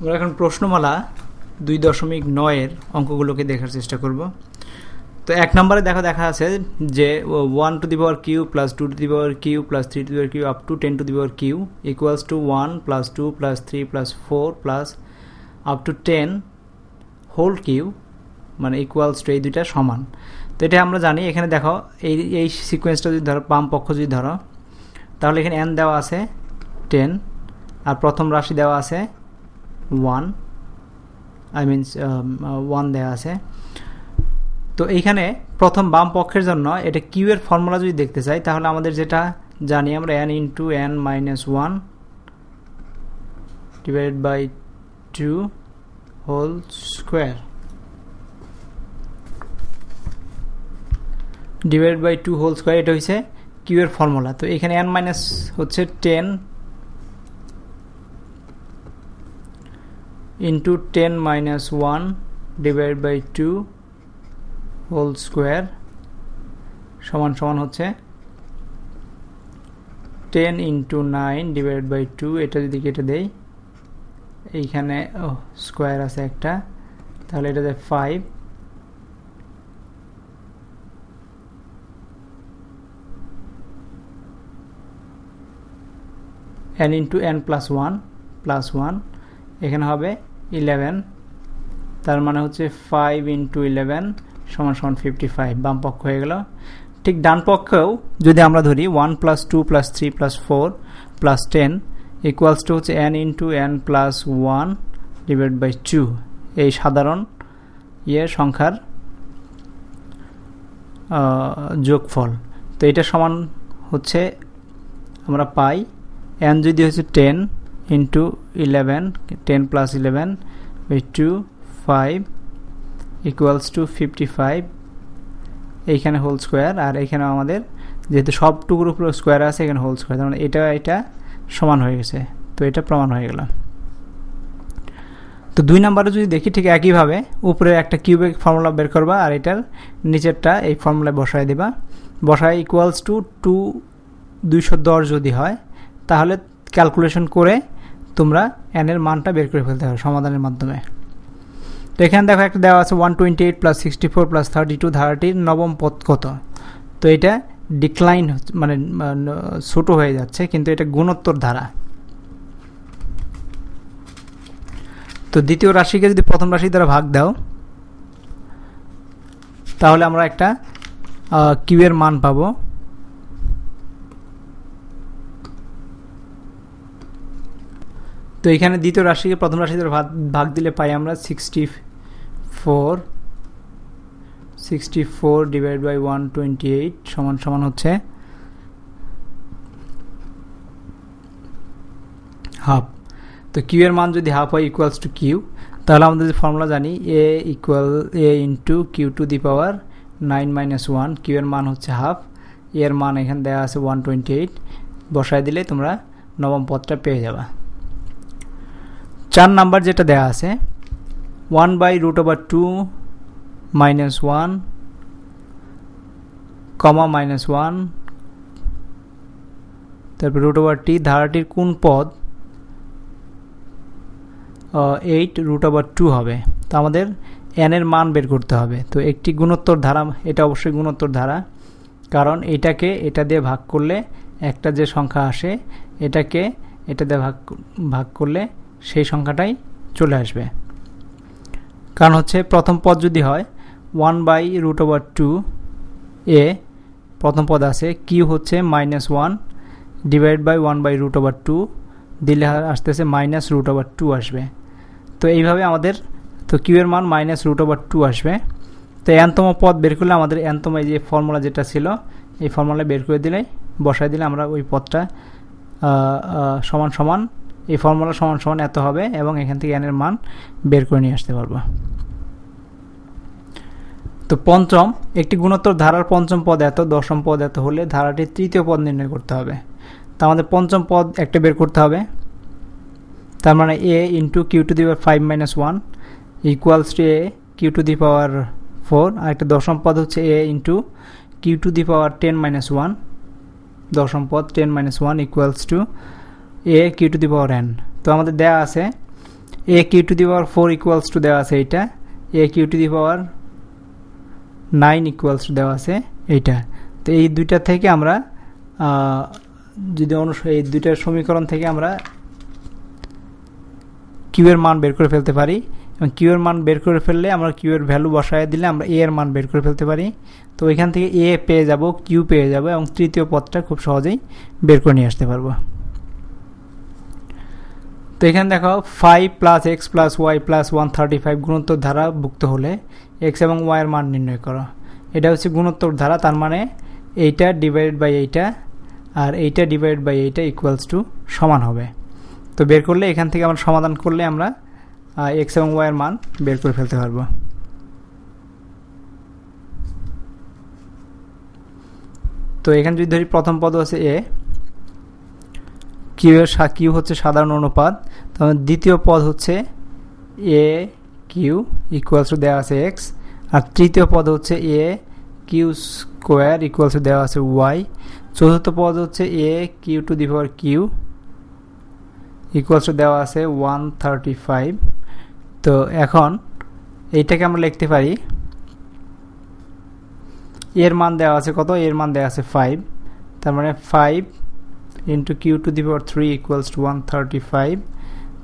আমরা এখন প্রশ্নমালা দুই দশমিক নয়ের অঙ্কগুলোকে দেখার চেষ্টা করব। তো এক নম্বরে দেখা দেখা আছে যে one to the power q plus two to the power q plus three to the q up to ten to the power q equals to one plus two plus three plus four plus up to ten whole q মানে equals to এই দুইটা সমান। তো এটা আমরা জানি, এখানে দেখো এই এই সিকোয়েন্সটা যদি ধরো, বাম পক্ষ যদি ধরো, তাহলে এখানে এন দেওয়া আছে টেন আর প্রথম রাশি দেওয়া আছে ওয়ান আই মিনস ওয়ান দেওয়া আছে। তো এইখানে প্রথম বাম পক্ষের জন্য এটা কিউ এর ফর্মুলা যদি দেখতে চাই, তাহলে আমাদের যেটা জানি আমরা n into n minus one divided by two whole square divide by two whole square এটা হচ্ছে কিউ এর ফর্মুলা তো এখানে এন মাইনাস হচ্ছে ten into ten minus one divide by two whole square সমান সমান হচ্ছে ten into nine divide by two এটা যদি কেটে দেই, এইখানে ও স্কোয়ার আছে একটা, তাহলে এটা দেয় five n into n plus one plus one এখানে হবে ইলেভেন। তার মানে হচ্ছে ফাইভ ইন্টু ইলেভেন সমান সমান ফিফটি ফাইভ বাম পক্ষ হয়ে গেল। ঠিক ডান পক্ষেও যদি আমরা ধরি one plus two plus three plus four plus ten equals to হচ্ছে n into n plus one divide by two এই সাধারণ ইয়ে সংখ্যার যোগফল। তো এটা সমান হচ্ছে আমরা পাই। এন যদি হচ্ছে ten into eleven ten plus eleven by two five equals to fifty five এইখানে হোল স্কোয়ার আর এখানে আমাদের যেহেতু সবটুকুর উপরে স্কোয়ার আছে, এখানে হোল স্কোয়ার তার মানে এটা এটা সমান হয়ে গেছে। তো এটা প্রমাণ হয়ে গেল। তো দুই নাম্বারে যদি দেখি ঠিক একইভাবে, উপরে একটা কিউবিক ফর্মুলা বের করবা, আর এটার নিচেরটা এই ফর্মুলায় বসায় দেবা। বসায় ইকুয়ালস টু টু দুইশো দশ যদি হয়, তাহলে ক্যালকুলেশন করে তোমরা এনের মানটা বের করে ফেলতে হবে সমাধানের মাধ্যমে। তো এখানে দেখো একটা দেওয়া আছে one twenty eight plus sixty four plus thirty two ধারাটির নবম পদ কত? তো এটা ডিক্লাইন মানে ছোটো হয়ে যাচ্ছে, কিন্তু এটা গুণোত্তর ধারা। তো দ্বিতীয় রাশিকে যদি প্রথম রাশি দ্বারা ভাগ দাও, তাহলে আমরা একটা কিউ এর মান পাবো। তো এখানে দ্বিতীয় রাশিকে প্রথম রাশি দ্বারা ভাগ দিলে পাই আমরা sixty four sixty four divide by one twenty eight সমান সমান হচ্ছে হাফ তো কিউ এর মান যদি হাফ হয় ইকুয়ালস টু কিউ তাহলে আমাদের যে ফর্মুলা জানি a equal a into q to the power nine minus one q এর মান হচ্ছে হাফ এর মান এখানে দেওয়া আছে ওয়ান টোয়েন্টি এইট বসায় দিলে তোমরা নবম পদটা পেয়ে যাবা। চার নাম্বার যেটা দেওয়া আছে one by root over two minus one comma minus one তারপর রুট ওভার টি ধারাটির কোন পদ? এইট রুট ওভার টু হবে। তো আমাদের এনের মান বের করতে হবে। তো একটি গুণোত্তর ধারা, এটা অবশ্যই গুণোত্তর ধারা, কারণ এটাকে এটা দিয়ে ভাগ করলে একটা যে সংখ্যা আসে, এটাকে এটা দিয়ে ভাগ ভাগ করলে সেই সংখ্যাটাই চলে আসবে। কারণ হচ্ছে প্রথম পদ যদি হয় one by root over two a প্রথম পদ আছে কিউ হচ্ছে minus one divide by one by root over two দিলে আসতেছে মাইনাস রুট ওভার টু আসবে। তো এইভাবে আমাদের, তো কিউয়ের মান মাইনাস রুট ওভার টু আসবে। তো এনতম পদ বের করলে আমাদের এনতম এই যে ফর্মুলা যেটা ছিল, এই ফর্মুলা বের করে দিলে বসায় দিলে আমরা ওই পদটা সমান সমান এই ফর্মুলা সমান সমান এত হবে এবং এখান থেকে এনের মান বের করে নিয়ে আসতে পারব। তো পঞ্চম, একটি গুণোত্তর ধারার পঞ্চম পদ এত, দশম পদ এত হলে ধারাটির তৃতীয় পদ নির্ণয় করতে হবে। তো আমাদের পঞ্চম পদ একটা বের করতে হবে। তার মানে a into q to the power five minus one equals to a q to the power four আর একটা দশম পদ হচ্ছে a into q to the power ten minus one দশম পদ ten minus one equals to a q to the power n তো আমাদের দেয়া আছে a q to the power four equals to দেওয়া আছে এইটা। A q to the power nine equals to দেওয়া আছে এইটা। তো এই দুইটা থেকে আমরা যদি অনুস, এই দুইটার সমীকরণ থেকে আমরা কিউ এর মান বের করে ফেলতে পারি। এবং কিউ এর মান বের করে ফেললে আমরা কিউ এর ভ্যালু বসায় দিলে আমরা এ এর মান বের করে ফেলতে পারি। তো ওইখান থেকে এ পেয়ে যাব কিউ পেয়ে যাব এবং তৃতীয় পদটা খুব সহজেই বের করে নিয়ে আসতে পারব। তো এখানে দেখো five plus x plus y plus one thirty five গুণোত্তর ধারা ভুক্ত হলে এক্স এবং ওয়াইয়ের মান নির্ণয় করো। এটা হচ্ছে গুণোত্তর ধারা, তার মানে এইটা ডিভাইডেড বাই এইটা আর এইটা ডিভাইড বাই এইটা ইকুয়ালস টু সমান হবে। তো বের করলে এখান থেকে আমরা সমাধান করলে আমরা এক্স এবং ওয়াইয়ের মান বের করে ফেলতে পারব। তো এখানে যদি ধরি প্রথম পদ হচ্ছে এ কিউ এর কিউ হচ্ছে সাধারণ অনুপাত। তখন দ্বিতীয় পদ হচ্ছে এ কিউ ইকুয়ালস টু দেওয়া আছে এক্স। আর তৃতীয় পদ হচ্ছে a q square equals to দেওয়া আছে ওয়াই। চতুর্থ পদ হচ্ছে a q to the power q equals to দেওয়া আছে ওয়ান থার্টি ফাইভ। তো এখন এইটাকে আমরা লিখতে পারি, এর মান দেওয়া আছে কত? এর মান দেওয়া আছে ফাইভ। তার মানে five into q to the power three equals to one thirty five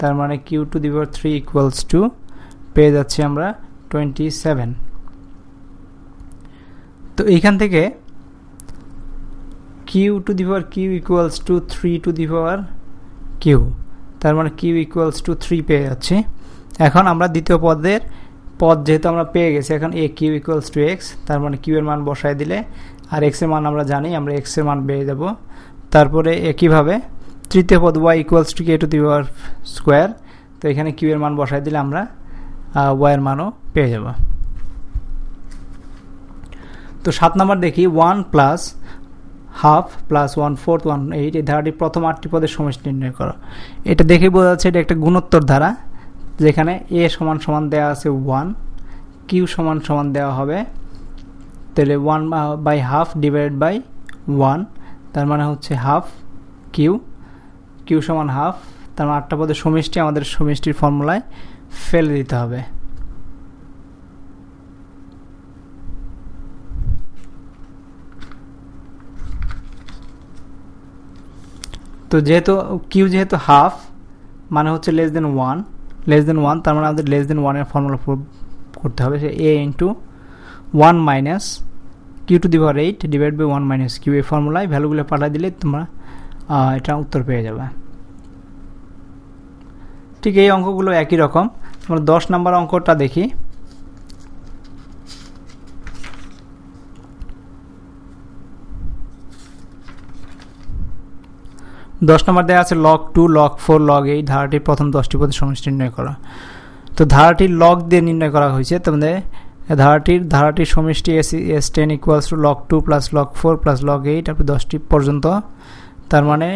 তার মানে q to the power three equals to পেয়ে যাচ্ছি আমরা টোয়েন্টি সেভেন তো এইখান থেকে q to the power q equals to three to the power q তার মানে কিউ ইকুয়ালস টু থ্রি পেয়ে যাচ্ছে। এখন আমরা দ্বিতীয় পদের, পদ যেহেতু আমরা পেয়ে গেছি, এখন a q equals to x তার মানে কিউ এর মান বসায় দিলে, আর এক্সের মান আমরা জানি, আমরা এক্সের মান পেয়ে যাব তারপরে একইভাবে তৃতীয় পদ y equals to k to the power square তো এখানে কিউ এর মান বসায় দিলে আমরা ওয়াইয়ের মানও পেয়ে যাব। তো সাত নম্বর দেখি one plus half plus one fourth one eight এই ধারাটি প্রথম আটটি পদের সমষ্টি নির্ণয় করো। এটা দেখে বোঝা যাচ্ছে এটা একটা গুণোত্তর ধারা, যেখানে এ সমান সমান দেওয়া আছে ওয়ান কিউ সমান সমান দেওয়া হবে, তাহলে one by half divided by one তার মানে হচ্ছে হাফ কিউ কিউ সমান হাফ, তার মানে আটটা পদের সমষ্টি আমাদের সমষ্টির ফর্মুলায় ফেলে দিতে হবে। তো যেহেতু কিউ যেহেতু হাফ মানে হচ্ছে less than one less than one তার মানে আমাদের লেস দেন ওয়ানের ফর্মুলা করতে হবে, সে a into one minus q to the power eight divide by one minus q এই ফর্মুলায় ভ্যালুগুলো পাঠিয়ে দিলে তোমরা এটা উত্তর পেয়ে যাবে। ঠিক এই অঙ্কগুলো একই রকম। আমরা দশ নম্বর অঙ্কটা দেখি। দশ নম্বর দেওয়া আছে log two log four log eight ধারাটির প্রথম দশটি পদের সমষ্টি নির্ণয় করা। তো ধারাটির লগ দিয়ে নির্ণয় করা হয়েছে তোমাদের ধারাটির ধারাটির সমষ্টি S S ten equals to log two plus log four plus log eight আপনি দশটি পর্যন্ত। তার মানে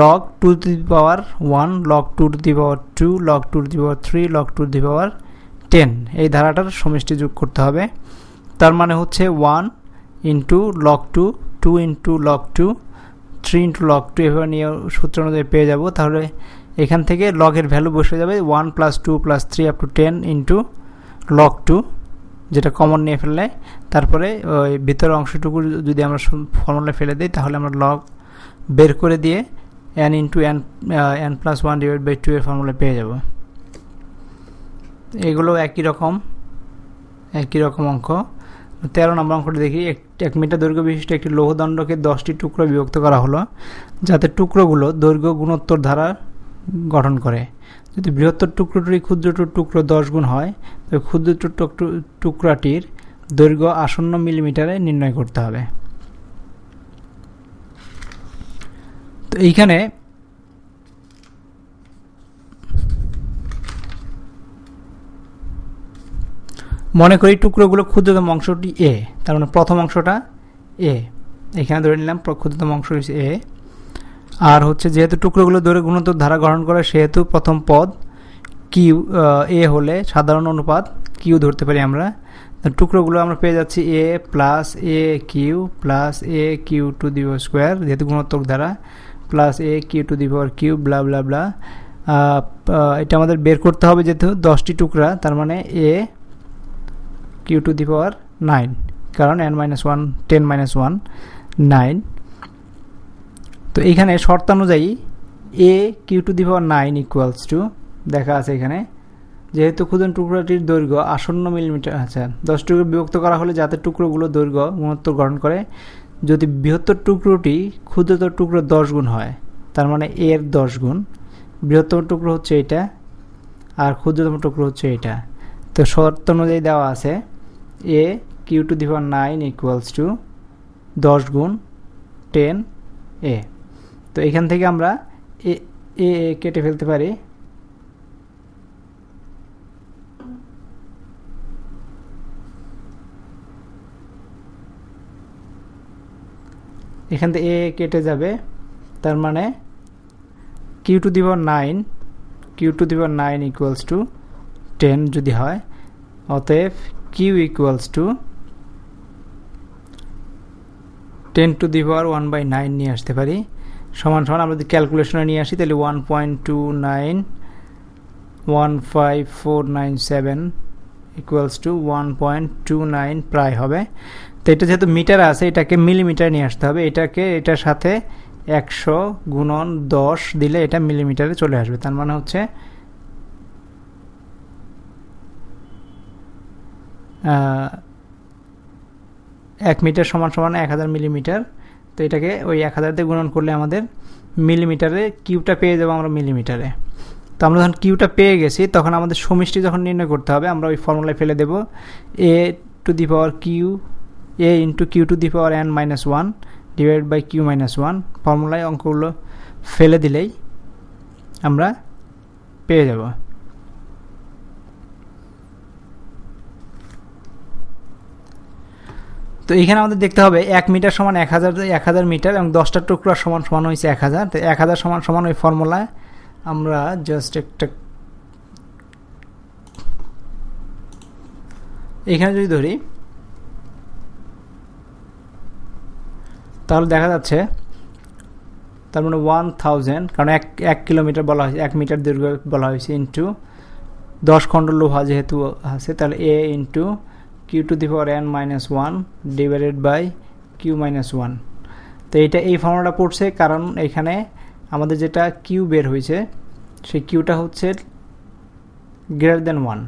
log two to the power one log two to the power two log two the power three log two the power ten এই ধারাটার সমষ্টি যোগ করতে হবে। তার মানে হচ্ছে one into log two two into log two three into log two এভাবে নিয়ে সূত্র অনুযায়ী পেয়ে যাব। তাহলে এখান থেকে লগের ভ্যালু বসে যাবে one plus two plus three up to ten into log two যেটা কমন নিয়ে ফেললে, তারপরে ওই ভিতরের অংশটুকু যদি আমরা ফর্মুলা ফেলে দিই, তাহলে আমরা লগ বের করে দিয়ে n into n n plus one divide by two এর ফর্মুলা পেয়ে যাব। এগুলো একই রকম একই রকম অঙ্ক। তেরো নম্বর অঙ্কটি দেখি এক মিটার দৈর্ঘ্য বিশিষ্ট একটি লৌহদণ্ডকে দশটি টুকরো বিভক্ত করা হলো, যাতে টুকরোগুলো দৈর্ঘ্য গুণোত্তর ধারা গঠন করে। যদি বৃহত্তর টুকরোটি ক্ষুদ্র টুকরো দশ গুণ হয় তবে ক্ষুদ্র টুকরাটির দৈর্ঘ্য আসন্ন মিলিমিটারে নির্ণয় করতে হবে। তো এইখানে মনে করি টুকরোগুলো ক্ষুদ্রতম অংশটি এ তার মানে প্রথম অংশটা এ এখানে ধরে নিলাম ক্ষুদ্রতম অংশ হচ্ছে এ আর হচ্ছে যেহেতু টুকরোগুলো ধরে গুণোত্তর ধারা গ্রহণ করে, সেহেতু প্রথম পদ কিউ এ হলে সাধারণ অনুপাত কিউ ধরতে পারি আমরা। টুকরোগুলো আমরা পেয়ে যাচ্ছি a plus a q plus a q to the power square যেহেতু গুণোত্তর ধারা plus a q to the power q blah blah blah এটা আমাদের বের করতে হবে যেহেতু দশটি টুকরা, তার মানে a q to the power nine কারণ n minus one ten minus one nine তো এইখানে শর্তানুযায়ী a q to the power nine equals to দেখা আছে এখানে, যেহেতু ক্ষুদ্র টুকরোটির দৈর্ঘ্য আসন্ন মিলিমিটার আচ্ছা দশ টুকরো বিভক্ত করা হলে যাতে টুকরোগুলো দৈর্ঘ্য গুণোত্তর গঠন করে, যদি বৃহত্তর টুকরোটি ক্ষুদ্রতর টুকরো দশ গুণ হয়, তার মানে এর দশ গুণ, বৃহত্তম টুকরো হচ্ছে এটা, আর ক্ষুদ্রতম টুকরো হচ্ছে এটা। তো শর্ত অনুযায়ী দেওয়া আছে a q to the power nine equals to দশ গুণ টেন এ তো এখান থেকে আমরা এ এ কেটে ফেলতে পারি। এখান থেকে এ কেটে যাবে। তার মানে কিউ টু দিব নাইন কিউ টু দিব নাইন ইকুয়ালস টু টেন যদি হয়। অতএব q equals to ten to the power one by nine নিয়ে আসতে পারি। সমান সমান আমরা যদি ক্যালকুলেশনে নিয়ে আসি, তাহলে one point two nine one five four nine seven equals to one point two nine প্রায় হবে। তো এটা যেহেতু মিটার আছে, এটাকে মিলিমিটার নিয়ে আসতে হবে। এটাকে, এটার সাথে একশো গুণন দশ দিলে এটা মিলিমিটারে চলে আসবে। তার মানে হচ্ছে এক মিটার সমান সমান এক হাজার মিলিমিটার তো এটাকে ওই এক হাজার দিয়ে গুণন করলে আমাদের মিলিমিটারে কিউটা পেয়ে যাব আমরা মিলিমিটারে তো আমরা যখন কিউটা পেয়ে গেছি, তখন আমাদের সমষ্টি যখন নির্ণয় করতে হবে, আমরা ওই ফর্মুলায় ফেলে দেব। A to the power q a into q to the power n minus one divide by q minus one ফর্মুলায় অঙ্কগুলো ফেলে দিলেই আমরা পেয়ে যাব। তো এখানে আমাদের দেখতে হবে এক মিটার সমান এক হাজার এক হাজার মিটার এবং দশটা টুকরা সমান সমান হয়েছে এক হাজার। তো এক হাজার সমান সমান ওই ফর্মুলায় আমরা জাস্ট একটা এখানে যদি ধরি, তাহলে দেখা যাচ্ছে তার মানে ওয়ান থাউজেন্ড কারণ এক এক কিলোমিটার বলা হয়েছে, এক মিটার দীর্ঘ বলা হয়েছে ইন্টু দশ খণ্ড লোহা যেহেতু আছে, তাহলে a into q to the power n minus one divided by q minus one তো এইটা এই ফর্মুলাটা পড়ছে কারণ এখানে আমাদের যেটা কিউ বের হয়েছে, সেই কিউটা হচ্ছে গ্রেটার দেন ওয়ান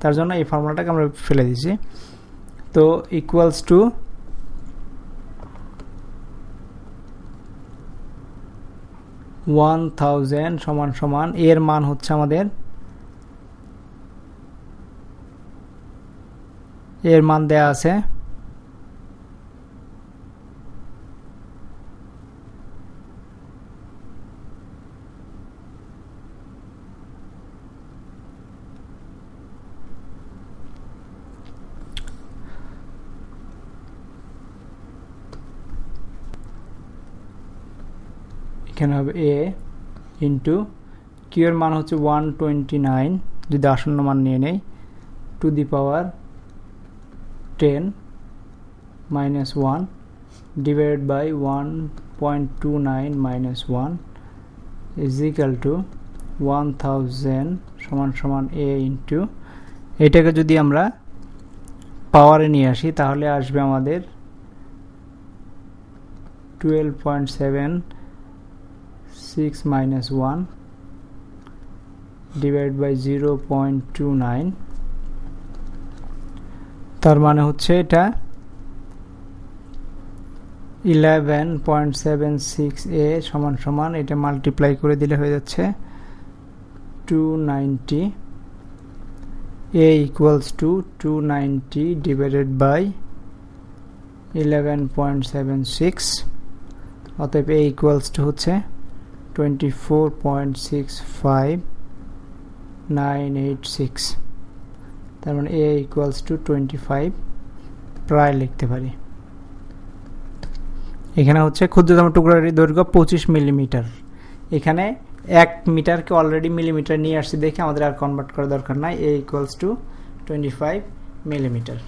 তার জন্য এই ফর্মুলাটাকে আমরা ফেলে দিয়েছি। তো ইকুয়ালস টু ওয়ান থাউজেন্ড সমান সমান, এর মান হচ্ছে আমাদের এর মান দেয়া আছে। এখানে হবে এ ইন্টু কিউ এর মান হচ্ছে ওয়ান টোয়েন্টি নাইন যদি আসন্ন মান নিয়ে নেই to the power ten minus one divided by one point two nine minus one is two one thousand সমান সমান এ ইন্টু এটাকে যদি আমরা পাওয়ারে নিয়ে আসি, তাহলে আসবে আমাদের twelve point seven six minus one divide by zero point two nine তার মানে হচ্ছে এটা eleven point seven six a সমান সমান, এটা মাল্টিপ্লাই করে দিলে হয়ে যাচ্ছে two ninety a equals to two ninety divided by eleven point seven six অতএব এ ইকুয়ালস টু হচ্ছে twenty four point six five nine eight six তার মানে a equals to twenty five প্রায় লিখতে পারি। এখানে হচ্ছে ক্ষুদ্রতম টুকরার দৈর্ঘ্য পঁচিশ মিলিমিটার এখানে এক মিটারকে অলরেডি মিলিমিটার নিয়ে আসছি দেখে আমাদের আর কনভার্ট করার দরকার নাই। A equals to twenty five millimetre